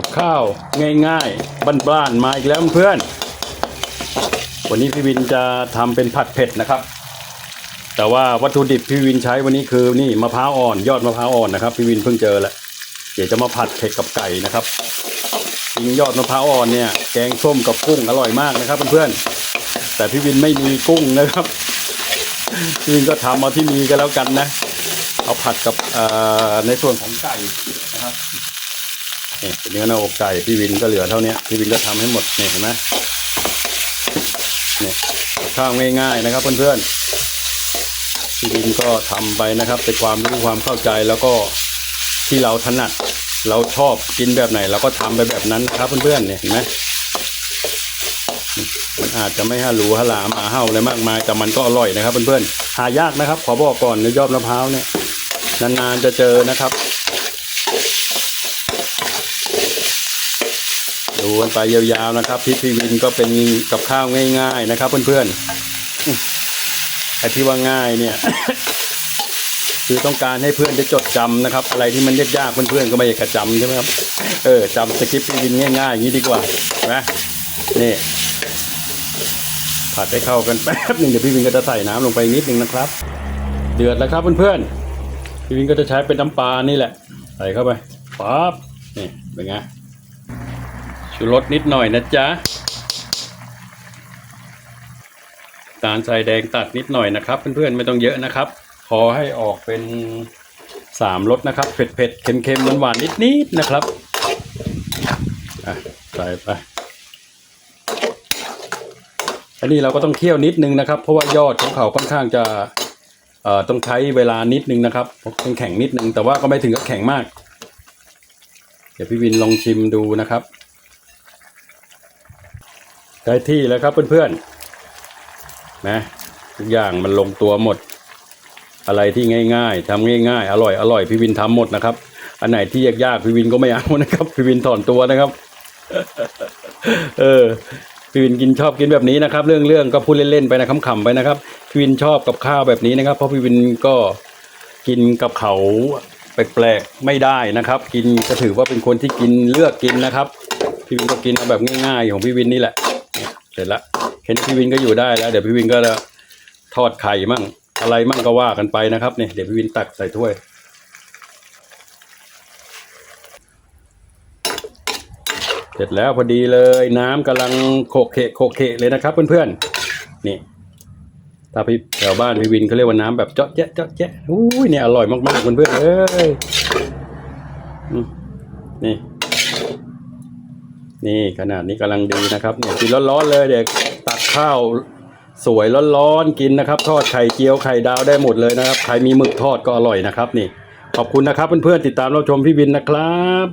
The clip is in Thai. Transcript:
กับข้าวง่ายๆบ้านๆมาอีกแล้วเพื่อน วันนี้พี่วินจะทำเป็นผัดเผ็ดนะครับ แต่ว่าวัตถุดิบพี่วินใช้วันนี้คือนี่มะพร้าวอ่อนยอดมะพร้าวอ่อนนะครับพี่วินเพิ่งเจอแหละเดี๋ยวจะมาผัดเผ็ดกับไก่นะครับจริงยอดมะพร้าวอ่อนเนี่ยแกงส้มกับกุ้งอร่อยมากนะครับเพื่อนๆแต่พี่วินไม่มีกุ้งนะครับพี่วินก็ทำเอาที่มีก็แล้วกันนะเอาผัดกับในส่วนของไก่นะครับ นี่เนื้อหน้าอกไก่พี่วินก็เหลือเท่านี้พี่วินก็ทำให้หมดนี่เห็นไหมเนี่ยข้าวง่ายๆนะครับเพื่อนๆพี่วินก็ทำไปนะครับเป็นความรู้ความเข้าใจแล้วก็ที่เราถนัดเราชอบกินแบบไหนเราก็ทำไปแบบนั้นนะครับเพื่อนๆเนี่ยเห็นไหมมันอาจจะไม่ฮาหรูฮาลามาเห่าอะไรมากมาย แต่มันก็อร่อยนะครับเพื่อนๆหายากนะครับ ขอบอกก่อนในยอดมะพร้าวเนี่ยนานๆจะเจอนะครับ ดูกันไปยาวๆนะครับพี่พีวินก็เป็นกับข้าวง่าย ๆนะครับ เพื่อนๆไอ้ที่ว่าง่ายเนี่ย คือต้องการให้เพื่อนได้จดจำนะครับ อะไรที่มันยากๆเพื่อนๆก็ไม่อยากจะจำใช่ไหมครับเออจำสคริปต์พี่วินง่ายๆอย่างนี้ดีกว่านะนี่ผัดให้เข้ากันแป๊บหนึ่งเดี๋ยวพี่วินก็จะใส่น้ำลงไปนิดนึงนะครับ เดือดแล้วครับเพื่อนๆพี่วินก็จะใช้เป็นน้ำปลานี่แหละ ใส่เข้าไปปั๊บนี่เป็นไง ชูรสนิดหน่อยนะจ๊ะตาลใส่แดงตัดนิดหน่อยนะครับ เพื่อนๆไม่ต้องเยอะนะครับพอให้ออกเป็นสามรสนะครับ เผ็ดเผ็ดๆเค็มเค็มหวานๆนิดๆนะครับอะใส่ไปอันนี้เราก็ต้องเคี่ยวนิดนึงนะครับ เพราะว่ายอดของเขาค่อนข้างจะเอ่อต้องใช้เวลานิดนึงนะครับเพราะแข็งนิดนึงแต่ว่าก็ไม่ถึงกับแข็งมาก เดี๋ยวพี่วินลองชิมดูนะครับ ได้ที่แล้วครับเพื่อนๆนะทุกอย่างมันลงตัวหมด อะไรที่ง่ายๆทำง่ายๆ อร่อยอร่อยพี่วินทำหมดนะครับ อันไหนที่ยากๆพี่วินก็ไม่เอานะครับพี่วินถอนตัวนะครับ เออพี่วินกินชอบกินแบบนี้นะครับ เรื่องเรื่องก็พูดเล่นๆไปนะขำๆไปนะครับพี่วินชอบกับข้าวแบบนี้นะครับ เพราะพี่วินก็กินกับเขาแปลกๆไม่ได้นะครับ กินก็ถือว่าเป็นคนที่กินเลือกกินนะครับพี่วินก็กินเอาแบบง่ายๆของพี่วินนี่แหละ ร็จละเห็นพี่วินก็อยู่ได้แล้ว เดี๋ยวพี่วินก็จะทอดไข่มั่ง อะไรมั่งก็ว่ากันไปนะครับเนี่ยเดี๋ยวพี่วินตักใส่ถ้วย เสร็จแล้วพอดีเลยน้ำกำลังโขกเขะโขกเขะเลยนะครับ เพื่อนๆนี่ถ้าพี่แถวบ้านพี่วินเขาเรียกว่าน้ำแบบเจาะแจ๊ะเจาะแจ๊ะอุ้ยเนี่ยอร่อยมากๆเพื่อนๆเอ้ยนี่ นี่ขนาดนี้กำลังดีนะครับเนี่ยกินร้อนๆเลยเด็กตักข้าวสวยร้อนๆกินนะครับ ทอดไข่เจียวไข่ดาวได้หมดเลยนะครับใครมีหมึกทอดก็อร่อยนะครับ นี่ ขอบคุณนะครับเพื่อนๆติดตามรับชมพี่วินนะครับ